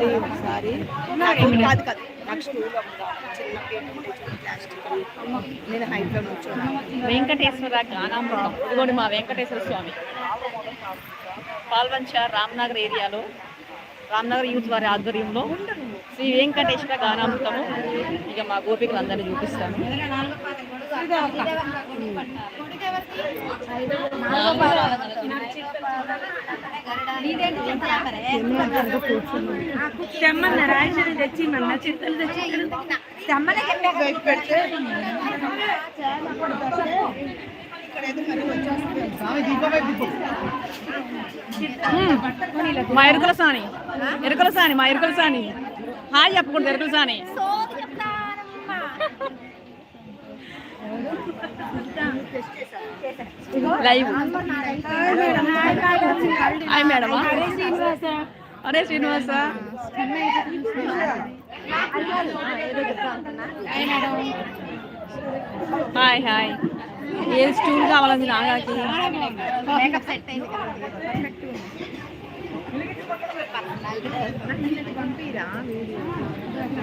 వెళ్ళి ఒకసారి. కాదు కాదు నాకు చిన్న ప్లాస్టిక్ నేను హైట్లో నుంచున్నాను వెంకటేశ్వర గానామృతం. ఇదిగోండి మా వెంకటేశ్వర స్వామి. పాల్వంచ రామ్నగర్ ఏరియాలో రామ్నగర్ యూత్ వారి ఆధ్వర్యంలో శ్రీ వెంకటేశ్వర గానామృతము. ఇక మా గోపికలు అందరినీ చూపిస్తాను తెమ్మన్న తెచ్చి మన చిత్తలు తెచ్చి తెమ్మనే పెడితే మా ఎరుకల సాని. ఎరుకల సాని మా ఎరుకల సాని. హాయ్ చెప్పకూడదు ఎరుకల సాని. లైవ్. Hi madam. అరే శ్రీనివాస. Hi hi. ఏ స్టూల్ కావాలండి నాగాకి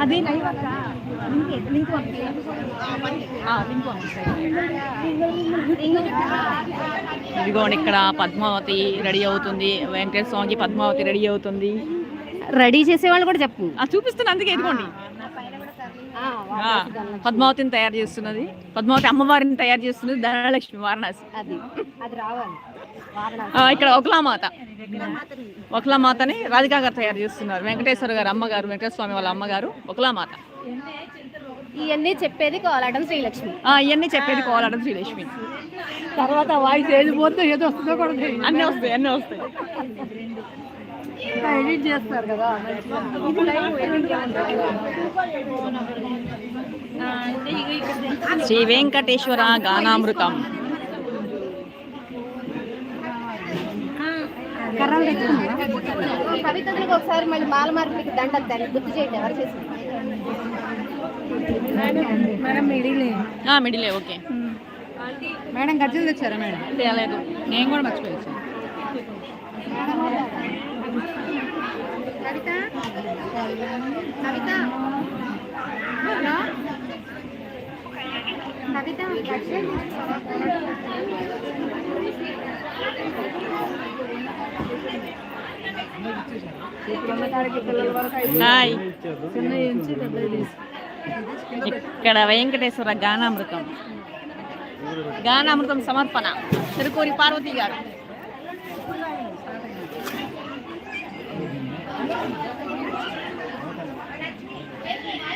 అది లైవ్ అక్క లింక్ లింక్ ఇదిగోండి ఇక్కడ పద్మావతి రెడీ అవుతుంది. వెంకటేశ్వర స్వామికి పద్మావతి రెడీ అవుతుంది. రెడీ చేసే వాళ్ళు కూడా చెప్పు. చూపిస్తున్నా అందుకే ఇదిగోండి. పద్మావతిని తయారు చేస్తున్నది. పద్మావతి అమ్మవారిని తయారు చేస్తున్నది ధనలక్ష్మి వారణాసి. అది అది రావాలి. ఇక్కడ ఒకలామాత. ఒకలామాతని రాధికా గారు తయారు చేస్తున్నారు. వెంకటేశ్వర గారు అమ్మగారు వెంకటేశ్వర స్వామి వాళ్ళ అమ్మగారు ఒకలామాత. ఇవన్నీ చెప్పేది కోలాటం శ్రీలక్ష్మి. ఆ, ఇవన్నీ చెప్పేది కోలాటం శ్రీలక్ష్మి. తర్వాత వాయిస్ ఏది పోతే ఏదో వస్తుందో కూడా అన్నీ వస్తాయి అన్నీ వస్తాయి. ఎడిట్ చేస్తారు కదా శ్రీ వెంకటేశ్వర గానామృతం. కవితలకు ఒకసారి మళ్ళీ మాల మార్పులకి దండలు దాన్ని గుర్తు చేయండి ఎవరు చేసి మేడం మిడిలే. ఆ, మిడిలే ఓకే. మేడం గజ్జలు తెచ్చారా మేడం? తేలేదు. నేను కూడా మర్చిపోయాను కవిత? కవిత? కవిత హాయ్ ఇక్కడ వెంకటేశ్వర గానామృతం గానామృతం సమర్పణ తిరుకోరి పార్వతి గారు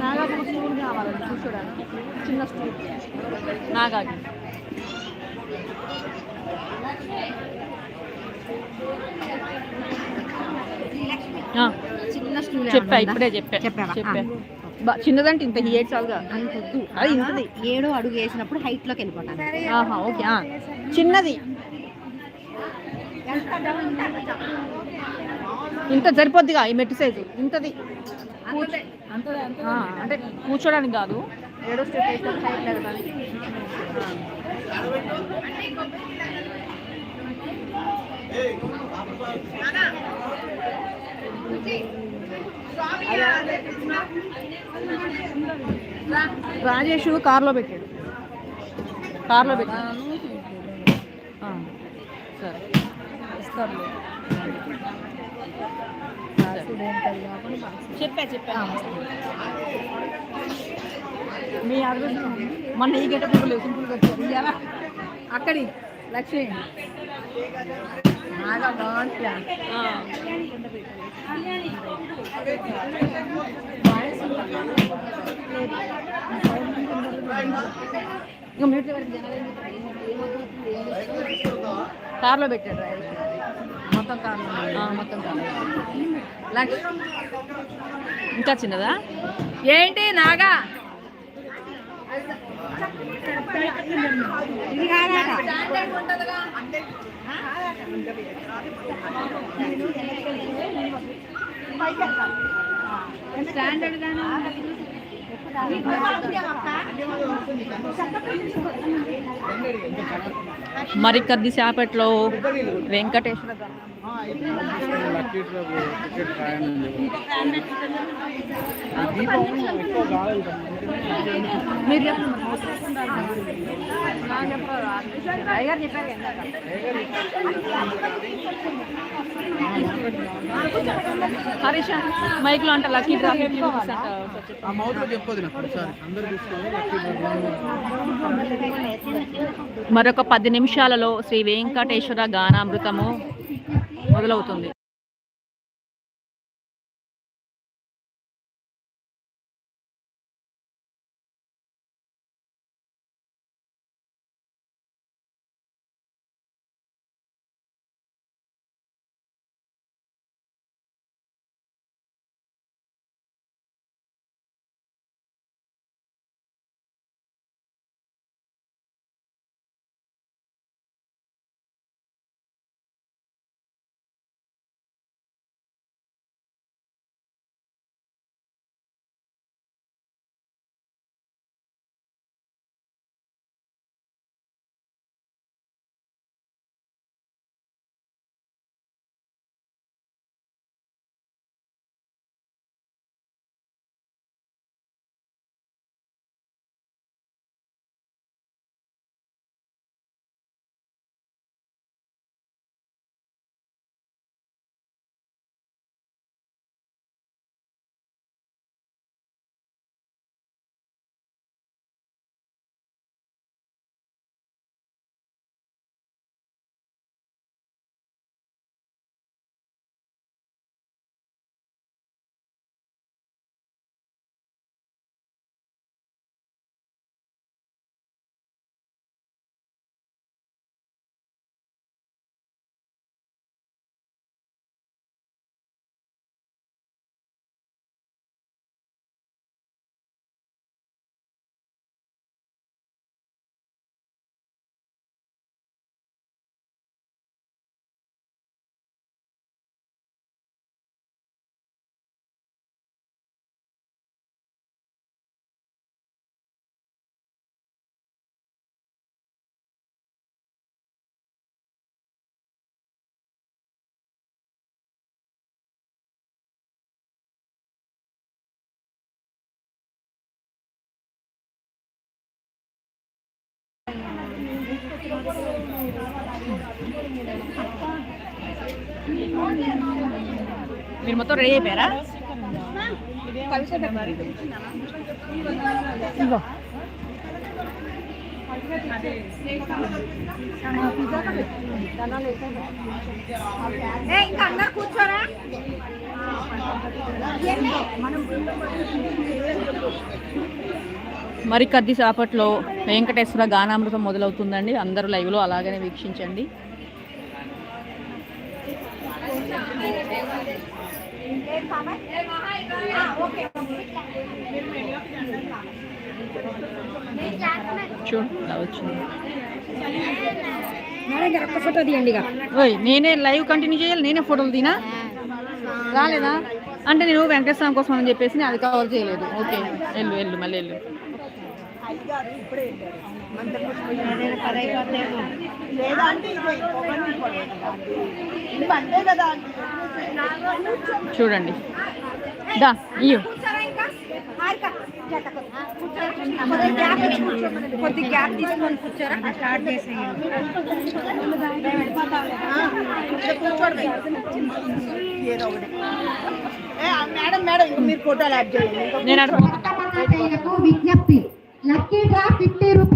నాగాకి స్టూల్ కావాలండి కూర్చోడానికి చిన్న స్టూల్ నాగాకి ఆ, చిన్న స్టూల్ చెప్పా ఇప్పుడే చెప్పా? చెప్పా. చిన్నదంటే ఇంత ఏడు చాలుగా అది ఇంతది. ఏడో అడుగు వేసినప్పుడు హైట్లోకి వెళ్ళిపోతాను. ఆహా ఓకే. చిన్నది. ఇంత సరిపోద్దిగా ఈ మెట్టు సైజు ఇంతది. అంటే కూర్చోడానికి కాదు. ఏడో స్టెప్. రాజేష్ కార్లో పెట్టాడు. కార్లో పెట్టాడు. సరే. ఇస్తారు చెప్పా చెప్పా మీ అడ్రస్ మొన్న ఈ గెటప్ లేవు సింపుల్గా వచ్చారు ఇయ్యాలా? అక్కడి లక్ష్మి బాగా బాగుంటుంది ఆ. ఇంకా మీటర్ వరకు జనాలు కార్లో పెట్టాడు మొత్తం కారణం మొత్తం కాదు లక్ష ఇంకా చిన్నదా? ఏంటి నాగా? ఇది కాదాట స్టాండర్డ్ మరి కద్ది చేపట్లో వెంకటేశ్వర లక్కీ డ్రాప్ టికెట్ దీపం ఎక్కువ అయ్యారు చెప్పారు హరీష్ మైక్లో అంటే లక్కీ డ్రా అంట ఆ లక్కీ మరొక పది నిమిషాలలో శ్రీ వెంకటేశ్వర గానామృతము మొదలవుతుంది. మీరు మొత్తం రెడీ అయిపోయారా. ఇంకా అందరు కూర్చోరా? మరి కొద్ది సేపట్లో వెంకటేశ్వర గానామృతం మొదలవుతుందండి. అందరూ లైవ్లో అలాగనే వీక్షించండి. చూడు ఫోటో తీయండి ఓయ్ నేనే లైవ్ కంటిన్యూ చేయాలి నేనే ఫోటోలు తీనా? రాలేదా? అంటే నేను వెంకటేశ్వర స్వామి కోసం అని చెప్పేసి అది కవర్ చేయలేదు. ఓకే వెళ్ళు వెళ్ళు మళ్ళీ వెళ్ళు. అయ్యగారు ఇప్పుడే లేదా అంటే. చూడండి. దా ఇయ్యు. కొద్ది గ్యాప్ తీసుకొని కూర్చోరా స్టార్ట్ చేసేయండి ఏదో ఒకటి ఏ, మేడం మేడం ఇంకో మీరు ఫోటోలు యాడ్ చేయండి ఇంకో నేను అటు మాతాయిలకు విజ్ఞప్తి. లక్కీ డ్రా ఫిఫ్టీ రూపీస్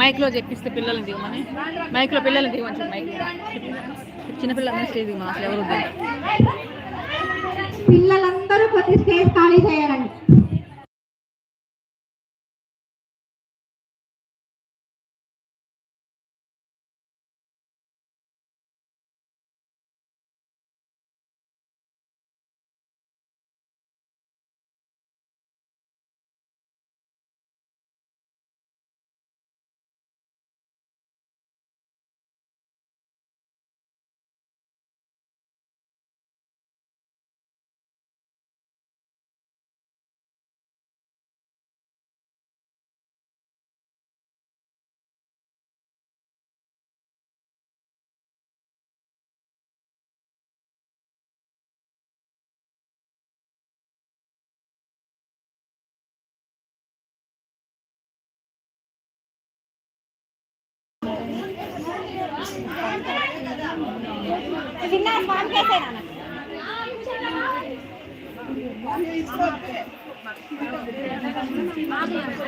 మైక్లో చెప్పిస్తే పిల్లల్ని దిగమని. మైక్లో పిల్లల్ని దిగమని చెప్పు మైక్. చిన్నపిల్లలందరూ స్టేజ్ దిగమని అసలు ఎవరు పిల్లలందరూ కొద్ది స్టేజ్ ఖాళీ చేయాలండి.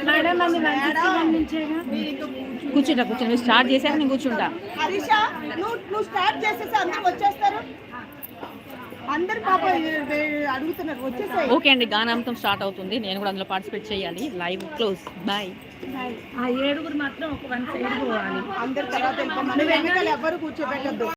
మేడం అది కూర్చుంటా కూర్చొని మీరు స్టార్ట్ చేశాక నేను కూర్చుంటా. హరీష నువ్వు నువ్వు స్టార్ట్ చేసేసి అందరూ వచ్చేస్తారు. అందరు పాప అడుగుతున్నారు వచ్చేసాయి. ఓకే అండి గానాంతం స్టార్ట్ అవుతుంది. నేను కూడా అందులో పార్టిసిపేట్ చేయాలి. లైవ్ క్లోజ్ బాయ్ ఆ ఏడుగురు మాత్రం ఒక వన్ సైడ్ పోవాలి. అందరు తర్వాత ఎవరు కూర్చోబెట్టద్దు.